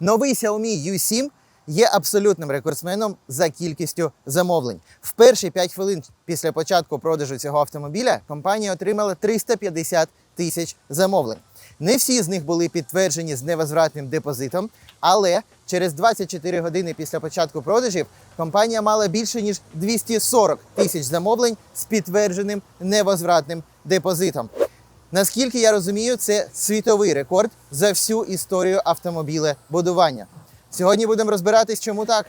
Новий Xiaomi U7 є абсолютним рекордсменом за кількістю замовлень. В перші 5 хвилин після початку продажу цього автомобіля компанія отримала 350 тисяч замовлень. Не всі з них були підтверджені з невозвратним депозитом, але через 24 години після початку продажів компанія мала більше ніж 240 тисяч замовлень з підтвердженим невозвратним депозитом. Наскільки я розумію, це світовий рекорд за всю історію автомобілебудування. Сьогодні будемо розбиратись, чому так.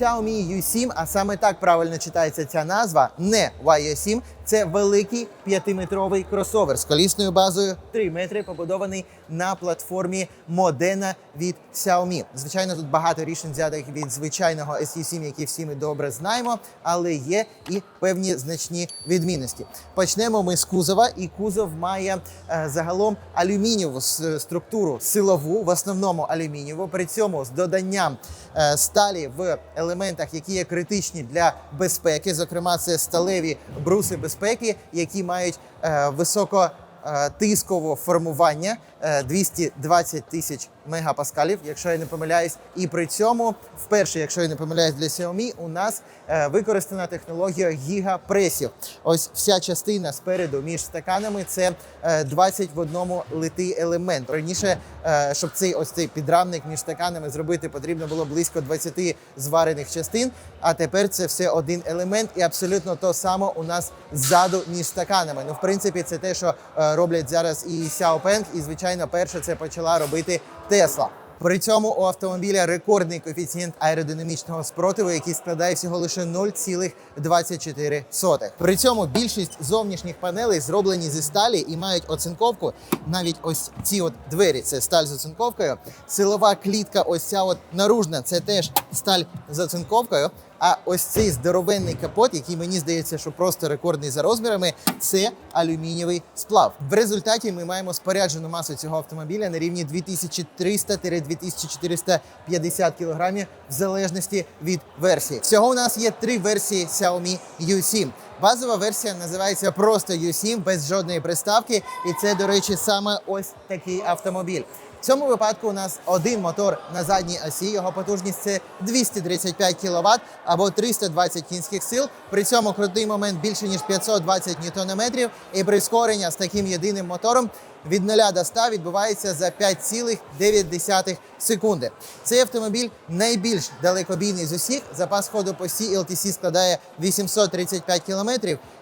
Xiaomi U7, а саме так правильно читається ця назва, не YU7, це великий п'ятиметровий кросовер з колісною базою 3 метри, побудований на платформі Modena від Xiaomi. Звичайно, тут багато рішень взятих від звичайного SU7, які всі ми добре знаємо, але є і певні значні відмінності. Почнемо ми з кузова, і кузов має е, загалом алюмінієву структуру силову, в основному алюмінієву. При цьому з доданням е, сталі в елементах, які є критичні для безпеки. Зокрема, це сталеві бруси безпеки, які мають е, високо е, формування е, 220 тисяч мегапаскалів, якщо я не помиляюсь. І при цьому, вперше, якщо я не помиляюсь, для Xiaomi у нас е, використана технологія гігапресів. Ось вся частина спереду між стаканами це е, 20 в одному литий елемент. Раніше, е, щоб цей ось цей підрамник між стаканами зробити, потрібно було близько 20 зварених частин. А тепер це все один елемент, і абсолютно то саме у нас ззаду між стаканами. Ну, в принципі, це те, що е, роблять зараз і Xiaopeng, і звичайно, перше це почала робити Tesla. При цьому у автомобіля рекордний коефіцієнт аеродинамічного спротиву, який складає всього лише 0,24. При цьому більшість зовнішніх панелей зроблені зі сталі і мають оцинковку. Навіть ось ці от двері це сталь з оцинковкою. Силова клітка, ось ця от наружна, це теж сталь з оцинковкою. А ось цей здоровенний капот, який мені здається, що просто рекордний за розмірами, це алюмінієвий сплав. В результаті ми маємо споряджену масу цього автомобіля на рівні 2300-2450 кг в залежності від версії. Всього у нас є три версії Xiaomi U7. Базова версія називається просто U7 без жодної приставки, і це, до речі, саме ось такий автомобіль. Цьому випадку у нас один мотор на задній осі. Його потужність це 235 кВт або 320 кінських сил. При цьому крутий момент більше ніж 520 ньютонометрів. І прискорення з таким єдиним мотором від 0 до 100 відбувається за 5,9 секунди. Цей автомобіль найбільш далекобійний з усіх. Запас ходу по всій LTC складає 835 км,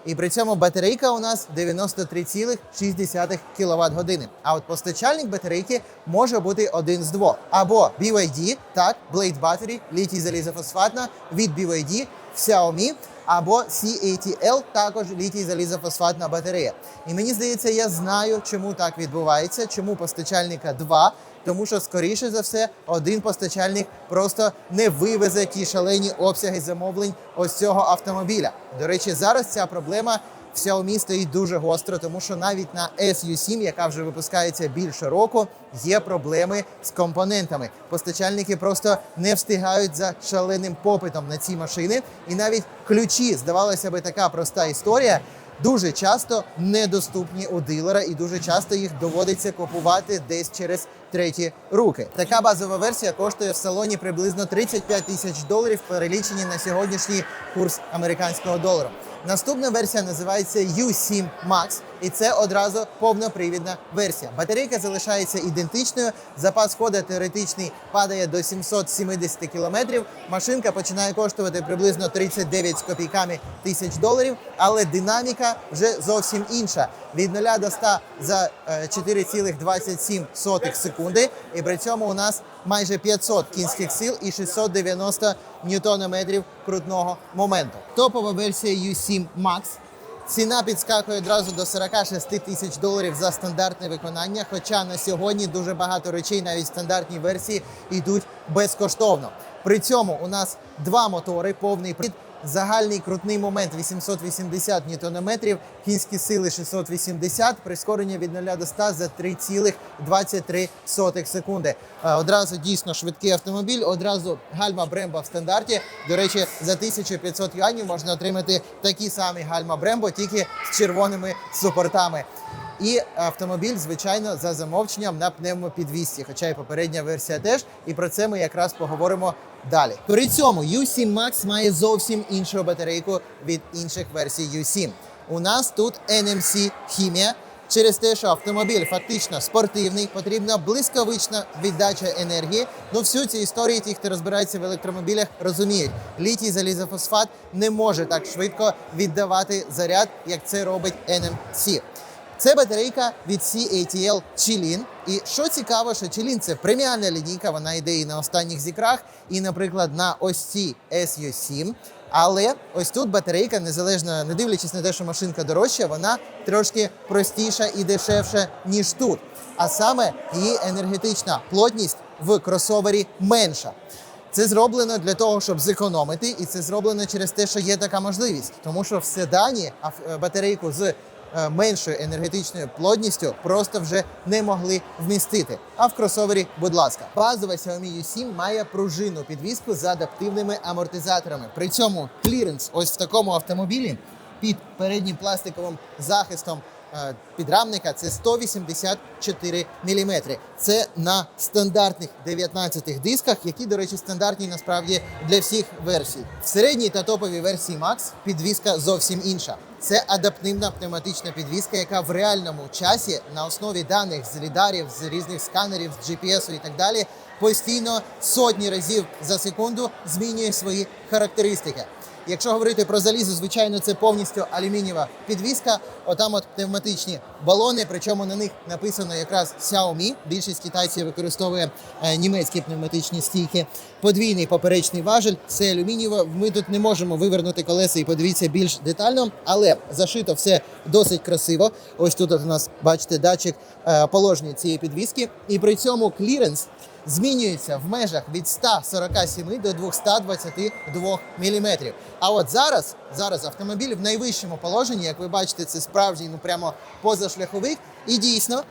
і при цьому батарейка у нас 93,6 кВт години. А от постачальник батарейки може бути один з двох: або BYD, так, Blade Battery, літій залізофосфатна від BYD, Xiaomi, або CATL, також літій залізофосфатна батарея. І мені здається, я знаю, чому так відбувається, чому постачальника два. Тому що, скоріше за все, один постачальник просто не вивезе ті шалені обсяги замовлень ось цього автомобіля. До речі, зараз ця проблема в Xiaomi стоїть дуже гостро, тому що навіть на SU7, яка вже випускається більше року, є проблеми з компонентами. Постачальники просто не встигають за шаленим попитом на ці машини, і навіть ключі, здавалося би, така проста історія. Дуже часто недоступні у дилера, і дуже часто їх доводиться купувати десь через треті руки. Така базова версія коштує в салоні приблизно 35 тисяч доларів, перелічені на сьогоднішній курс американського долару. Наступна версія називається U7 Max, і це одразу повнопривідна версія. Батарейка залишається ідентичною. Запас ходу теоретичний падає до 770 км. Машинка починає коштувати приблизно 39 з копійками тисяч доларів, але динаміка вже зовсім інша. Від 0 до 100 за е, 4,27 секунди. І при цьому у нас майже 500 кінських сил і 690 ньютонометрів крутного моменту. Топова версія U7 Max. Ціна підскакує одразу до 46 тисяч доларів за стандартне виконання. Хоча на сьогодні дуже багато речей, навіть в стандартній версії, йдуть безкоштовно. При цьому у нас два мотори, повний привід Загальний крутний момент 880 ньютонометрів, кінські сили 680, прискорення від 0 до 100 за 3,23 секунди. Е, Одразу дійсно швидкий автомобіль, одразу гальма Брембо в стандарті. До речі, за 1500 юанів можна отримати такі самі гальма Брембо, тільки з червоними супортами. І автомобіль, звичайно, за замовченням на пневмопідвісці, хоча і попередня версія теж. І про це ми якраз поговоримо далі. При цьому U7 Max має зовсім іншу батарейку від інших версій U7. У нас тут NMC хімія. Через те, що автомобіль фактично спортивний, потрібна блискавична віддача енергії. Ну, всю цю історію, ті, хто розбирається в електромобілях, розуміють. Літій залізофосфат не може так швидко віддавати заряд, як це робить NMC. Це батарейка від CATL Chilin. І що цікаво, що Chilin – це преміальна лінійка, вона йде і на останніх зікрах, і, наприклад, на ось цій SU7. Але ось тут батарейка, незалежно, не дивлячись на те, що машинка дорожча, вона трошки простіша і дешевша, ніж тут. А саме її енергетична плотність в кросовері менша. Це зроблено для того, щоб зекономити, і це зроблено через те, що є така можливість. Тому що в седані е, батарейку з меншою енергетичною плотністю просто вже не могли вмістити. А в кросовері, будь ласка, базова Xiaomi U7 має пружинну підвіску з адаптивними амортизаторами. При цьому кліренс ось в такому автомобілі під переднім пластиковим захистом е, підрамника це 184 мм. Це на стандартних 19 дисках, які, до речі, стандартні насправді для всіх версій. В середній та топовій версії Max підвіска зовсім інша. Це адаптивна пневматична підвізка, яка в реальному часі на основі даних з лідарів, з різних сканерів, з GPS і так далі, постійно сотні разів за секунду змінює свої характеристики. Якщо говорити про залізо, звичайно, це повністю алюмінієва підвіска. Отам от пневматичні балони, причому на них написано якраз Xiaomi. Більшість китайців використовує е, німецькі пневматичні стійки. Подвійний поперечний важель, це алюмінієво. Ми тут не можемо вивернути колеса і подивіться більш детально, але зашито все досить красиво. Ось тут у нас бачите датчик е, положення цієї підвіски, і при цьому кліренс змінюється в межах від 147 до 222 мм. А от зараз, зараз автомобіль в найвищому положенні, як ви бачите, це справжній, ну прямо позашляховик. І дійсно,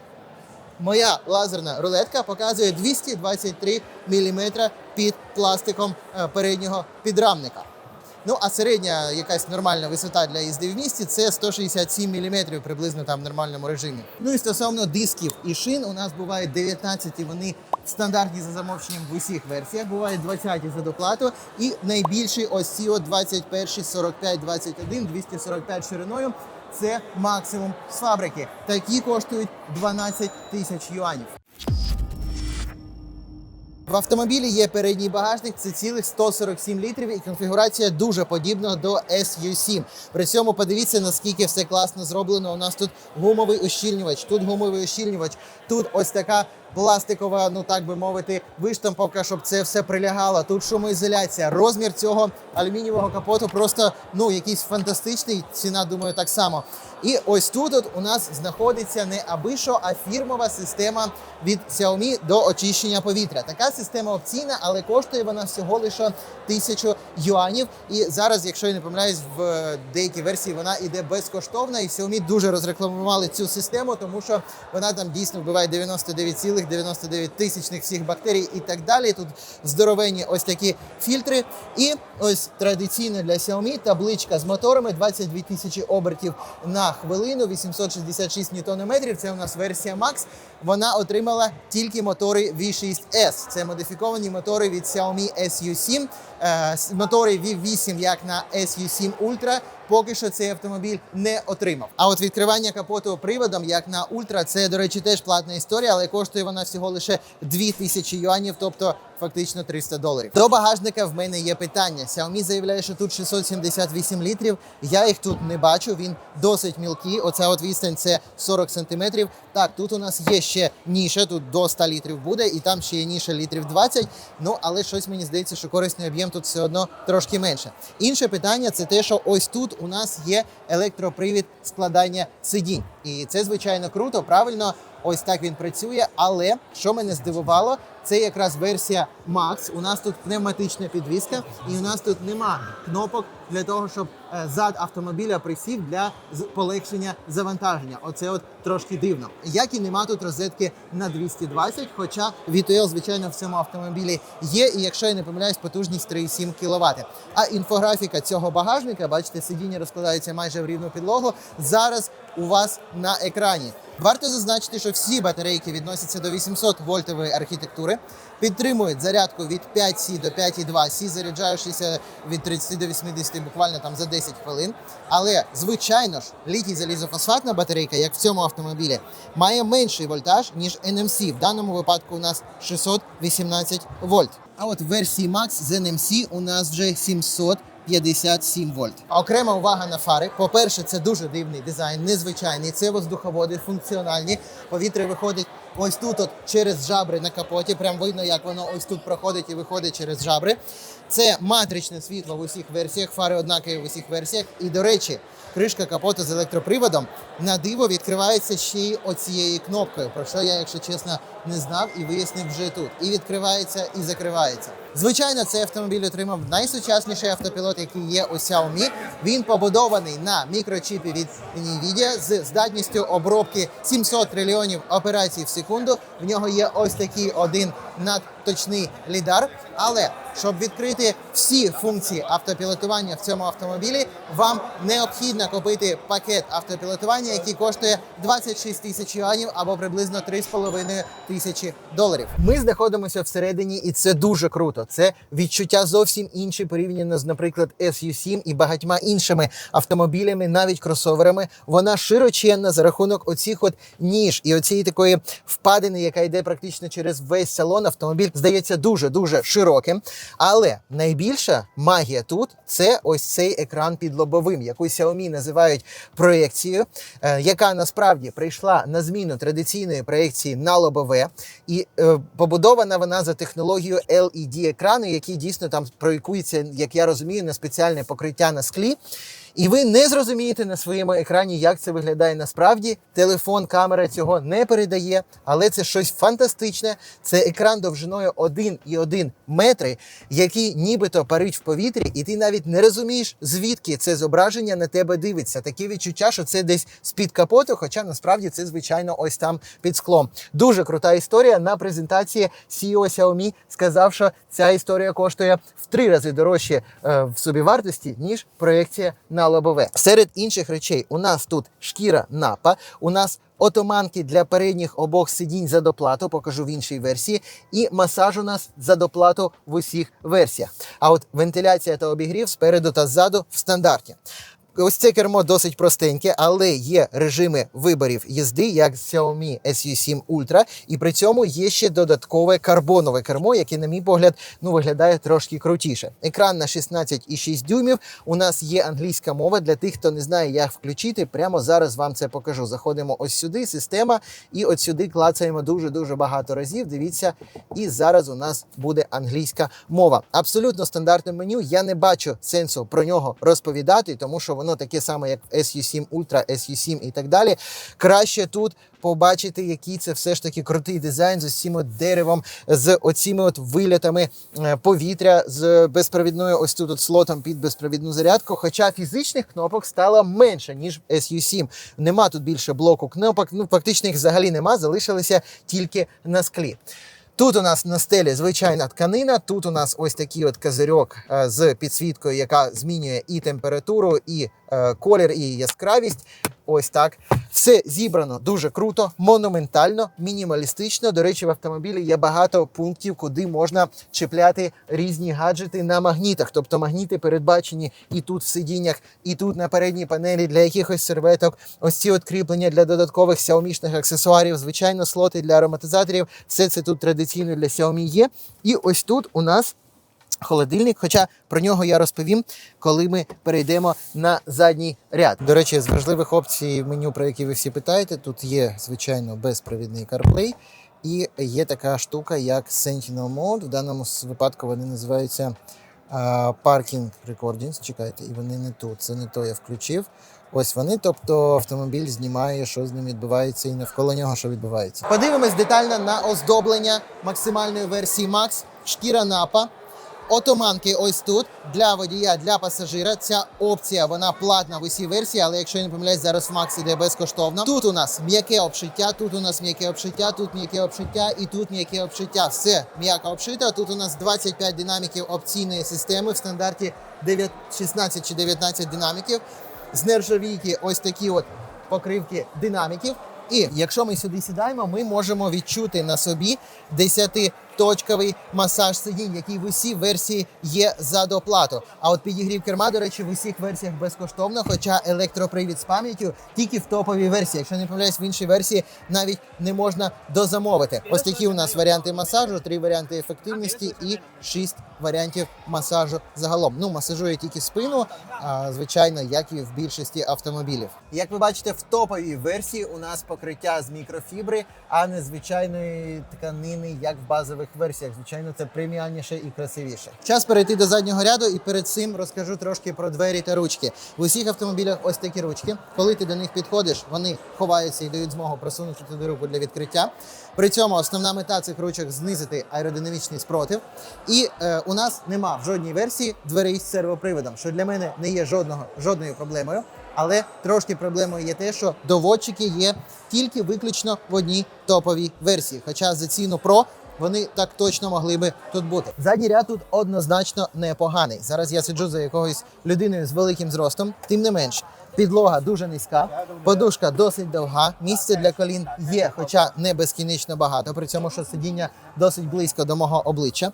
моя лазерна рулетка показує 223 мм під пластиком е, переднього підрамника. Ну, а середня якась нормальна висота для їзди в місті це 167 мм приблизно там в нормальному режимі. Ну і стосовно дисків і шин, у нас бувають 19, вони стандартні за замовченням в усіх версіях, бувають 20 за доплату. І найбільші ось ці от 21, 45, 21, 245 шириною. Це максимум з фабрики. Такі коштують 12 тисяч юанів. В автомобілі є передній багажник, це цілих 147 літрів, і конфігурація дуже подібна до SU7. При цьому подивіться, наскільки все класно зроблено. У нас тут гумовий ущільнювач, тут гумовий ущільнювач, тут ось така пластикова, ну так би мовити, виштамповка, щоб це все прилягало. Тут шумоізоляція. Розмір цього алюмінієвого капоту просто ну якийсь фантастичний. Ціна, думаю, так само. І ось тут от у нас знаходиться не аби що, а фірмова система від Xiaomi до очищення повітря. Така система опційна, але коштує вона всього лише тисячу юанів. І зараз, якщо я не помиляюсь, в деякій версії вона іде безкоштовна. І Xiaomi дуже розрекламували цю систему, тому що вона там дійсно вбиває 99,99 тисячних всіх бактерій і так далі. Тут здоровенні ось такі фільтри. І ось традиційно для Xiaomi табличка з моторами 22 тисячі обертів на хвилину, 866 ньютонометрів. Це у нас версія Max. Вона отримала тільки мотори V6S. Це модифіковані мотори від Xiaomi SU7. Е, мотори V8, як на SU7 Ultra. Поки що цей автомобіль не отримав. А от відкривання капоту приводом, як на Ultra, це, до речі, теж платна історія, але коштує вона всього лише 2000 юанів, тобто фактично 300 доларів. До багажника в мене є питання. Xiaomi заявляє, що тут 678 літрів. Я їх тут не бачу. Він досить мілкий. Оця от відстань це 40 сантиметрів. Так, тут у нас є ще ніша, тут до 100 літрів буде, і там ще є ніша літрів 20. Ну але щось мені здається, що корисний об'єм тут все одно трошки менше. Інше питання це те, що ось тут у нас є електропривід складання сидінь, і це звичайно круто, правильно. Ось так він працює. Але що мене здивувало, Це якраз версія Max. У нас тут пневматична підвізка, і у нас тут нема кнопок для того, щоб е, зад автомобіля присів для полегшення завантаження. Оце от трошки дивно. Як і нема тут розетки на 220, хоча VTL, звичайно, в цьому автомобілі є. І якщо я не помиляюсь, потужність 3,7 кВт. А інфографіка цього багажника, бачите, сидіння розкладаються майже в рівну підлогу. Зараз у вас на екрані. Варто зазначити, що всі батарейки відносяться до 800 вольтової архітектури, підтримують зарядку від 5C до 5,2. C заряджаєшся від 30 до 80 буквально там за 10 хвилин. Але звичайно ж, літій залізофосфатна батарейка, як в цьому автомобілі, має менший вольтаж ніж NMC. В даному випадку у нас 618 вольт. А от в версії Max з NMC у нас вже 700 57 вольт. Окрема увага на фари. По-перше, це дуже дивний дизайн, незвичайний. Це воздуховоди функціональні. Повітря виходить ось тут, от через жабри на капоті. Прям видно, як воно ось тут проходить і виходить через жабри. Це матричне світло в усіх версіях, фари однакові в усіх версіях. І до речі, кришка капоту з електроприводом на диво відкривається ще й оцією кнопкою, про що я, якщо чесно, не знав і вияснив вже тут. І відкривається, і закривається. Звичайно, цей автомобіль отримав найсучасніший автопілот, який є у Xiaomi. Він побудований на мікрочіпі від NVIDIA з здатністю обробки 700 трильйонів операцій в секунду. В нього є ось такий один надточний лідар. Але щоб відкрити всі функції автопілотування в цьому автомобілі, вам необхідно купити пакет автопілотування, який коштує 26 тисяч юанів або приблизно 3,5 тисячі доларів. Ми знаходимося всередині, і це дуже круто. Це відчуття зовсім інші порівняно з, наприклад, SU7 і багатьма іншими автомобілями, навіть кросоверами. Вона широченна за рахунок оцих от ніж і оцієї такої впадини, яка йде практично через весь салон. Автомобіль здається дуже дуже широким. Але найбільша магія тут це ось цей екран під лобовим, яку Xiaomi називають проєкцією, е, яка насправді прийшла на зміну традиційної проєкції на лобове, і е, побудована вона за технологією LED екрану, який дійсно там проєкується, як я розумію, на спеціальне покриття на склі. І ви не зрозумієте на своєму екрані, як це виглядає насправді. Телефон, камера цього не передає, але це щось фантастичне. Це екран довжиною 1,1 метри, який нібито парить в повітрі, і ти навіть не розумієш, звідки це зображення на тебе дивиться. Таке відчуття, що це десь з-під капоту, хоча насправді це звичайно ось там під склом. Дуже крута історія. На презентації CEO Xiaomi сказав, що ця історія коштує в три рази дорожче е, в собівартості, ніж проєкція на лобове. Серед інших речей у нас тут шкіра напа, у нас отоманки для передніх обох сидінь за доплату, покажу в іншій версії, і масаж у нас за доплату в усіх версіях. А от вентиляція та обігрів спереду та ззаду в стандарті. Ось це кермо досить простеньке, але є режими виборів їзди, як Xiaomi SU7 Ultra, і при цьому є ще додаткове карбонове кермо, яке, на мій погляд, ну виглядає трошки крутіше. Екран на 16,6 дюймів. У нас є англійська мова для тих, хто не знає, як включити. Прямо зараз вам це покажу. Заходимо ось сюди, система, і от сюди клацаємо дуже дуже багато разів. Дивіться, і зараз у нас буде англійська мова. Абсолютно стандартне меню. Я не бачу сенсу про нього розповідати, тому що воно таке саме, як SU7 Ultra, SU7 і так далі. Краще тут побачити, який це все ж таки крутий дизайн з усім от деревом, з оціми от вилітами е, повітря, з безпровідною ось тут от слотом під безпровідну зарядку. Хоча фізичних кнопок стало менше, ніж в SU7. Нема тут більше блоку кнопок. Ну фактично їх взагалі нема, залишилися тільки на склі. Тут у нас на стелі звичайна тканина. Тут у нас ось такий от козирьок е, з підсвіткою, яка змінює і температуру, і е, колір, і яскравість. Ось так. Все зібрано дуже круто, монументально, мінімалістично. До речі, в автомобілі є багато пунктів, куди можна чіпляти різні гаджети на магнітах. Тобто магніти передбачені і тут в сидіннях, і тут на передній панелі для якихось серветок. Ось ці от кріплення для додаткових Xiaomi-шних аксесуарів. Звичайно, слоти для ароматизаторів. Все це тут традиційно для Xiaomi є. І ось тут у нас холодильник, хоча про нього я розповім, коли ми перейдемо на задній ряд. До речі, з важливих опцій меню, про які ви всі питаєте, тут є, звичайно, безпровідний CarPlay. І є така штука, як Sentinel Mode. В даному випадку вони називаються Parking Recordings. Чекайте, і вони не тут. Це не то я включив. Ось вони, тобто автомобіль знімає, що з ним відбувається, і навколо нього що відбувається. Подивимось детально на оздоблення максимальної версії Max. Шкіра напа. Отоманки ось тут для водія, для пасажира. Ця опція вона платна в усій версії, але якщо я не помиляюсь, зараз в Max іде безкоштовно. Тут у нас м'яке обшиття, тут у нас м'яке обшиття, тут м'яке обшиття і тут м'яке обшиття. Все м'яко обшито. Тут у нас 25 динаміків опційної системи в стандарті 9, 16 чи 19 динаміків. З нержавійки ось такі от покривки динаміків. І якщо ми сюди сідаємо, ми можемо відчути на собі 10-точковий масаж сидінь, який в усій версії є за доплату. А от підігрів керма, до речі, в усіх версіях безкоштовно, хоча електропривід з пам'яттю тільки в топовій версії. Якщо не помиляюсь, в іншій версії навіть не можна дозамовити. Ось такі у нас варіанти масажу, три варіанти ефективності і шість варіантів масажу загалом. Ну, масажує тільки спину, а, звичайно, як і в більшості автомобілів. Як ви бачите, в топовій версії у нас покриття з мікрофібри, а не звичайної тканини, як в базових версіях. Звичайно, це преміальніше і красивіше. Час перейти до заднього ряду, і перед цим розкажу трошки про двері та ручки. В усіх автомобілях ось такі ручки. Коли ти до них підходиш, вони ховаються і дають змогу просунути туди руку для відкриття. При цьому основна мета цих ручок знизити аеродинамічний спротив. І е, у нас нема в жодній версії дверей з сервоприводом, що для мене не є жодного жодною проблемою. Але трошки проблемою є те, що доводчики є тільки виключно в одній топовій версії. Хоча за ціну Pro вони так точно могли би тут бути. Задній ряд тут однозначно непоганий. Зараз я сиджу за якоюсь людиною з великим зростом. Тим не менш, підлога дуже низька, подушка досить довга. Місце для колін є, хоча не безкінечно багато. При цьому що сидіння досить близько до мого обличчя.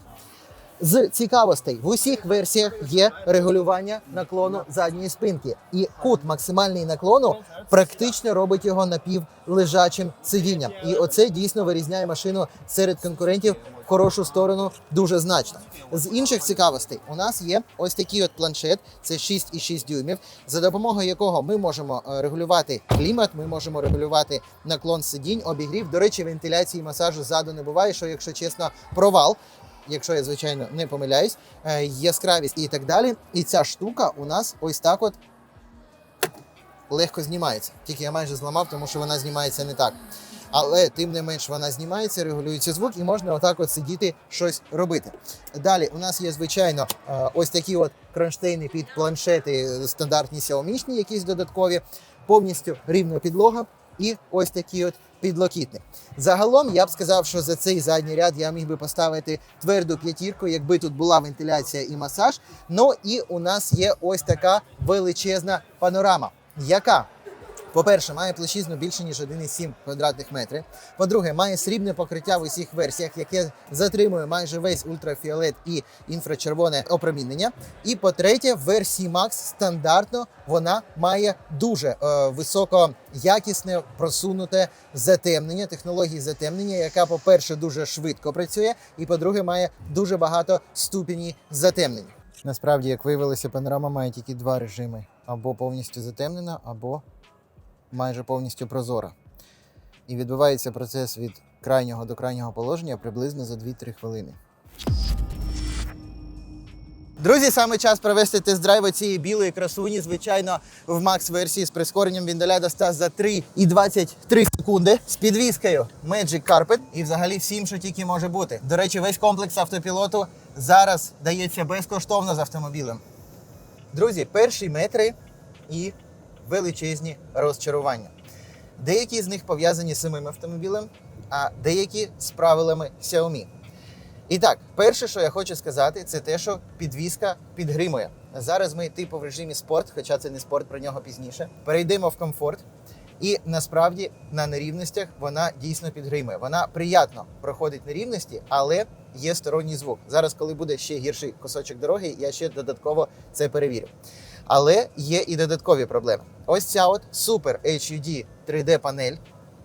З цікавостей в усіх версіях є регулювання наклону задньої спинки, і кут максимальний наклону практично робить його напівлежачим сидінням. І оце дійсно вирізняє машину серед конкурентів в хорошу сторону дуже значно. З інших цікавостей у нас є ось такий от планшет, це 6,6 дюймів, за допомогою якого ми можемо е, регулювати клімат, ми можемо регулювати наклон сидінь, обігрів. До речі, вентиляції масажу ззаду не буває, що якщо чесно, провал якщо я звичайно не помиляюсь, е, яскравість і так далі. І ця штука у нас ось так от легко знімається. Тільки я майже зламав, тому що вона знімається не так. Але тим не менш вона знімається, регулюється звук, і можна отак от сидіти щось робити. Далі у нас є звичайно е, ось такі от кронштейни під планшети стандартні Xiaomi, якісь додаткові, повністю рівна підлога і ось такі от підлокітник. Загалом я б сказав, що за цей задній ряд я міг би поставити тверду п'ятірку, якби тут була вентиляція і масаж. Ну і у нас є ось така величезна панорама, яка. По-перше, має площизну більше ніж 1,7 квадратних метрів. По-друге, має срібне покриття в усіх версіях, яке затримує майже весь ультрафіолет і інфрачервоне опромінення. І по-третє, в версії Max стандартно вона має дуже е, високоякісне просунуте затемнення, технології затемнення, яка, по-перше, дуже швидко працює, і по-друге, має дуже багато ступені затемнень. Насправді, як виявилося, панорама має тільки два режими: або повністю затемнена, або майже повністю прозора. І відбувається процес від крайнього до крайнього положення приблизно за 2-3 хвилини. Друзі, саме час провести тест-драйв цієї білої красуні. Звичайно, в Max-версії з прискоренням він доля до 100 за 3,23 секунди з підвіскою Magic Carpet і взагалі всім, що тільки може бути. До речі, весь комплекс автопілоту зараз дається безкоштовно з автомобілем. Друзі, перші метри і величезні розчарування. Деякі з них пов'язані з самим автомобілем, а деякі з правилами Xiaomi. І так, перше, що я хочу сказати, це те, що підвізка підгримує. Зараз ми типу в режимі спорт, хоча це не спорт, про нього пізніше. Перейдемо в комфорт. І насправді на нерівностях вона дійсно підгримує. Вона приятно проходить нерівності, але є сторонній звук. Зараз, коли буде ще гірший кусочок дороги, я ще додатково це перевірю. Але є і додаткові проблеми. Ось ця от супер HUD 3D панель.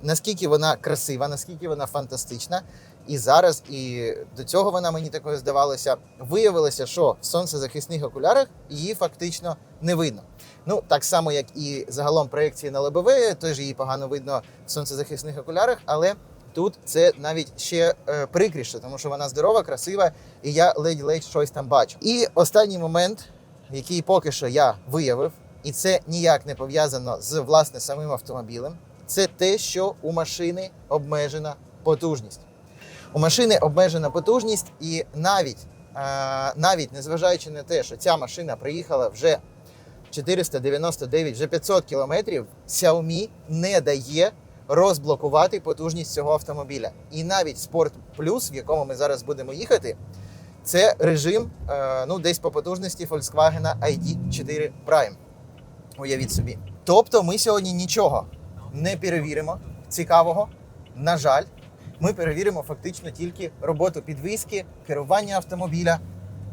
Наскільки вона красива, наскільки вона фантастична. І зараз, і до цього вона мені такою здавалося, виявилося, що в сонцезахисних окулярах її фактично не видно. Ну, так само, як і загалом проєкції на лобове, теж її погано видно в сонцезахисних окулярах, але тут це навіть ще е, прикріше, тому що вона здорова, красива, і я ледь-ледь щось там бачу. І останній момент, який поки що я виявив, і це ніяк не пов'язано з власне самим автомобілем. Це те, що у машини обмежена потужність. У машини обмежена потужність, і навіть, навіть незважаючи на те, що ця машина приїхала вже 499, вже 500 кілометрів, Xiaomi не дає розблокувати потужність цього автомобіля. І навіть Sport Plus, в якому ми зараз будемо їхати, це режим е, ну, десь по потужності Volkswagen ID4 Prime. Уявіть собі. Тобто ми сьогодні нічого не перевіримо цікавого. На жаль, ми перевіримо фактично тільки роботу підвіски, керування автомобіля.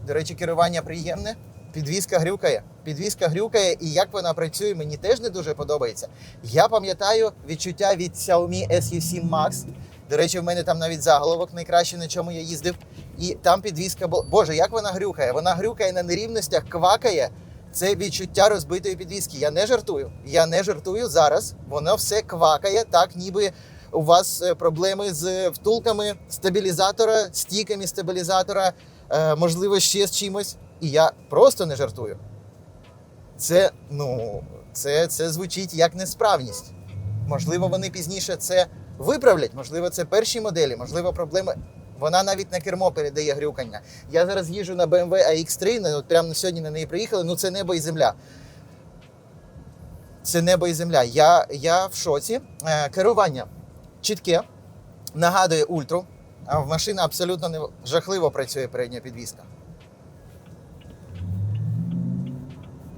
До речі, керування приємне. Підвізка грюкає. Підвізка грюкає, і як вона працює, мені теж не дуже подобається. Я пам'ятаю відчуття від Xiaomi SU7 Max. До речі, в мене там навіть заголовок найкраще, на чому я їздив. І там підвізка була. Боже, як вона грюкає? Вона грюкає на нерівностях, квакає. Це відчуття розбитої підвіски. Я не жартую. Я не жартую зараз. Воно все квакає, так ніби у вас е, проблеми з втулками стабілізатора, стіками стабілізатора, е, можливо, ще з чимось. І я просто не жартую. Це, ну, це, це звучить як несправність. Можливо, вони пізніше це виправлять, можливо, це перші моделі, можливо, проблеми. Вона навіть на кермо передає грюкання. Я зараз їжджу на BMW AX3, ну, от прямо сьогодні на неї приїхали. Ну це небо і земля. Це небо і земля. Я, я в шоці. Е, керування чітке, нагадує ультру. А в машина абсолютно не жахливо працює передня підвізка.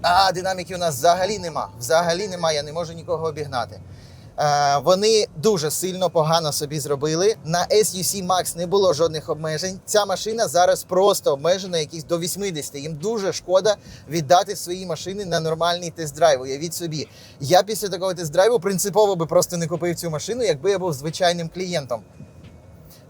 А динаміки у нас взагалі нема. Взагалі нема, я не можу нікого обігнати. Е, вони дуже сильно погано собі зробили. На SUC Max не було жодних обмежень. Ця машина зараз просто обмежена якісь до 80. Їм дуже шкода віддати свої машини на нормальний тест-драйв. Уявіть собі. Я після такого тест-драйву принципово би просто не купив цю машину, якби я був звичайним клієнтом.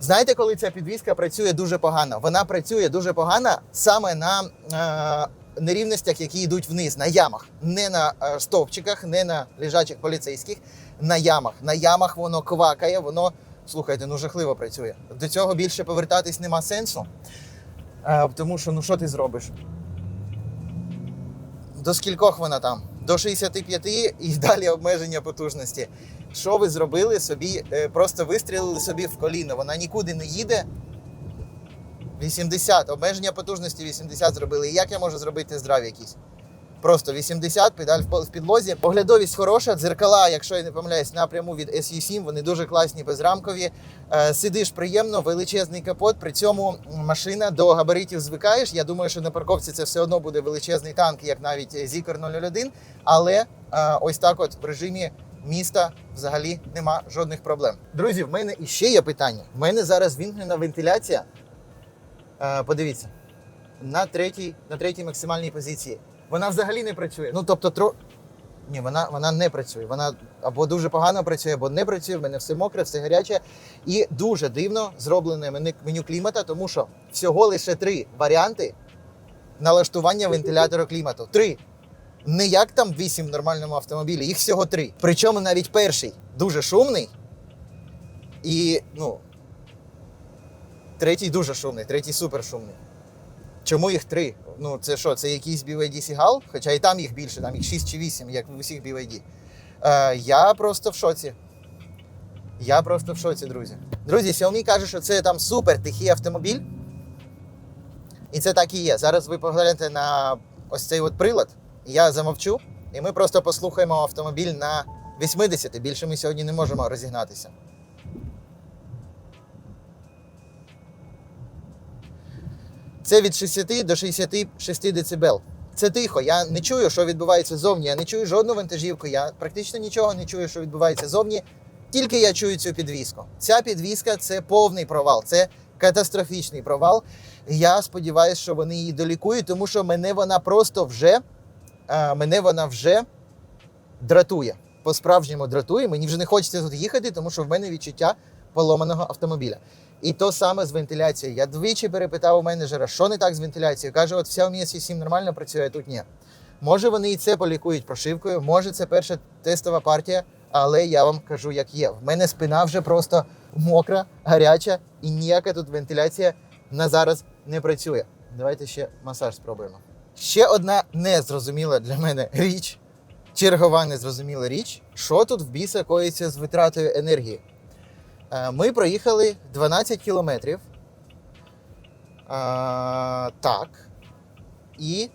Знаєте, коли ця підвізка працює дуже погано? Вона працює дуже погано саме на е, нерівностях, які йдуть вниз, на ямах, не на е, стовпчиках, не на лежачих поліцейських, на ямах. На ямах воно квакає, воно слухайте, ну жахливо працює. До цього більше повертатись нема сенсу. Е, тому що ну що ти зробиш? До скількох вона там? До 65 і далі обмеження потужності. Що ви зробили собі? Е, Просто вистрілили собі в коліно. Вона нікуди не їде. 80, обмеження потужності 80 зробили. І як я можу зробити тест-драйв якийсь? Просто 80, педаль в підлозі. Оглядовість хороша, дзеркала, якщо я не помиляюсь, напряму від SU7, вони дуже класні, безрамкові. Е, Сидиш приємно, величезний капот. При цьому машина до габаритів звикаєш. Я думаю, що на парковці це все одно буде величезний танк, як навіть Zikr 001. Але е, ось так, от в режимі міста взагалі нема жодних проблем. Друзі, в мене іще є питання. В мене зараз вімкнена вентиляція. Е, Подивіться, на третій, на третій максимальній позиції. Вона взагалі не працює. Ну тобто, тро... ні, вона, вона не працює. Вона або дуже погано працює, або не працює. В мене все мокре, все гаряче. І дуже дивно зроблене меню, клімата, тому що всього лише три варіанти налаштування вентилятора клімату. Три. Не як там вісім в нормальному автомобілі, їх всього три. Причому навіть перший дуже шумний. І, ну, третій дуже шумний, третій супер шумний. Чому їх три? Ну, це що, це якийсь BYD Seagull? Хоча і там їх більше, там їх 6 чи 8, як в усіх BYD. Е, я просто в шоці. Я просто в шоці, друзі. Друзі, Xiaomi каже, що це там супер тихий автомобіль. І це так і є. Зараз ви поглянете на ось цей от прилад. Я замовчу, і ми просто послухаємо автомобіль на 80. Більше ми сьогодні не можемо розігнатися. Це від 60 до 66 дБ. Це тихо. Я не чую, що відбувається зовні. Я не чую жодну вантажівку. Я практично нічого не чую, що відбувається зовні. Тільки я чую цю підвіску. Ця підвіска це повний провал, це катастрофічний провал. Я сподіваюся, що вони її долікують, тому що мене вона просто вже е, мене вона вже дратує. По-справжньому дратує. Мені вже не хочеться тут їхати, тому що в мене відчуття поломаного автомобіля. І то саме з вентиляцією. Я двічі перепитав у менеджера, що не так з вентиляцією. Каже, от вся Xiaomi SE7 нормально працює, а тут ні. Може, вони і це полікують прошивкою, може, це перша тестова партія, але я вам кажу, як є. В мене спина вже просто мокра, гаряча, і ніяка тут вентиляція на зараз не працює. Давайте ще масаж спробуємо. Ще одна незрозуміла для мене річ Чергова незрозуміла річ, що тут в біса коїться з витратою енергії. Е, Ми проїхали 12 кілометрів. А, так. І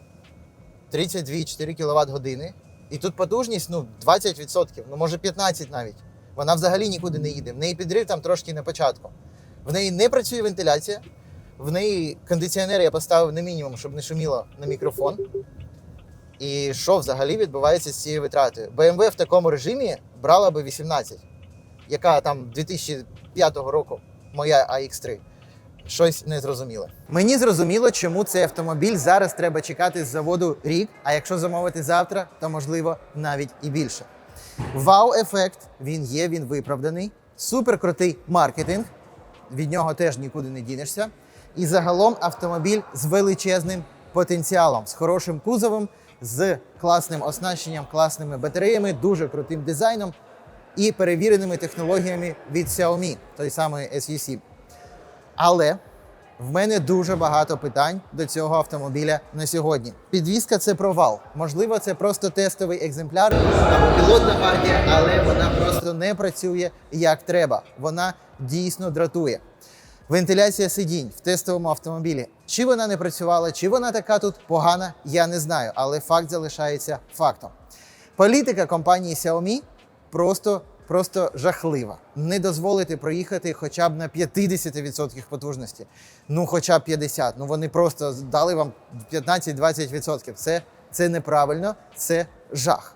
32,4 кВт години. І тут потужність ну, 20%, ну може 15 навіть. Вона взагалі нікуди не їде. В неї підрив там трошки на початку. В неї не працює вентиляція. В неї кондиціонер я поставив на мінімум, щоб не шуміло на мікрофон. І що взагалі відбувається з цією витратою? BMW в такому режимі брала би 18, яка там 2005 року моя AX3. Щось незрозуміле. Мені зрозуміло, чому цей автомобіль зараз треба чекати з заводу рік, а якщо замовити завтра, то можливо навіть і більше. Вау-ефект, він є, він виправданий. Супер крутий маркетинг. Від нього теж нікуди не дінешся. І загалом автомобіль з величезним потенціалом, з хорошим кузовом, з класним оснащенням, класними батареями, дуже крутим дизайном і перевіреними технологіями від Xiaomi, той самої SU7. Але в мене дуже багато питань до цього автомобіля на сьогодні. Підвізка це провал. Можливо, це просто тестовий екземпляр або пілотна партія, але вона просто не працює як треба. Вона дійсно дратує. Вентиляція сидінь в тестовому автомобілі. Чи вона не працювала, чи вона така тут погана, я не знаю, але факт залишається фактом. Політика компанії Xiaomi просто, просто жахлива. Не дозволити проїхати хоча б на 50% потужності. Ну, хоча б 50%. Ну вони просто дали вам 15-20%. Це, це неправильно, це жах.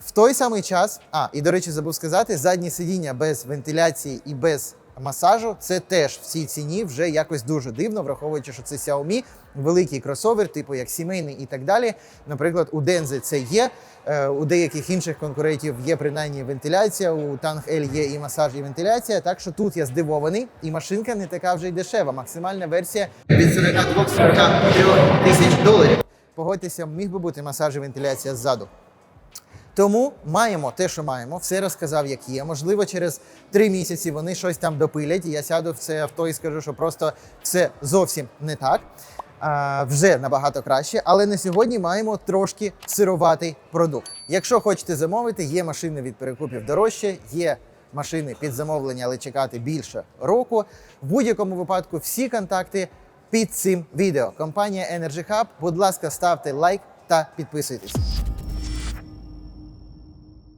В той самий час, а і до речі, забув сказати, задні сидіння без вентиляції і без масажу це теж в цій ціні вже якось дуже дивно, враховуючи, що це Xiaomi, великий кросовер, типу як сімейний і так далі. Наприклад, у Denzi це є. е, У деяких інших конкурентів є принаймні вентиляція. У Tang L є і масаж, і вентиляція. Так що тут я здивований, і машинка не така вже й дешева. Максимальна версія від 42-43 тисяч доларів. Погодьтеся, міг би бути масаж і вентиляція ззаду. Тому маємо те, що маємо. Все розказав, як є. Можливо, через три місяці вони щось там допилять, і я сяду в це авто і скажу, що просто все зовсім не так. А, вже набагато краще, але на сьогодні маємо трошки сироватий продукт. Якщо хочете замовити, є машини від перекупів дорожче, є машини під замовлення, але чекати більше року. В будь-якому випадку всі контакти під цим відео. Компанія Energy Hub. Будь ласка, ставте лайк та підписуйтесь.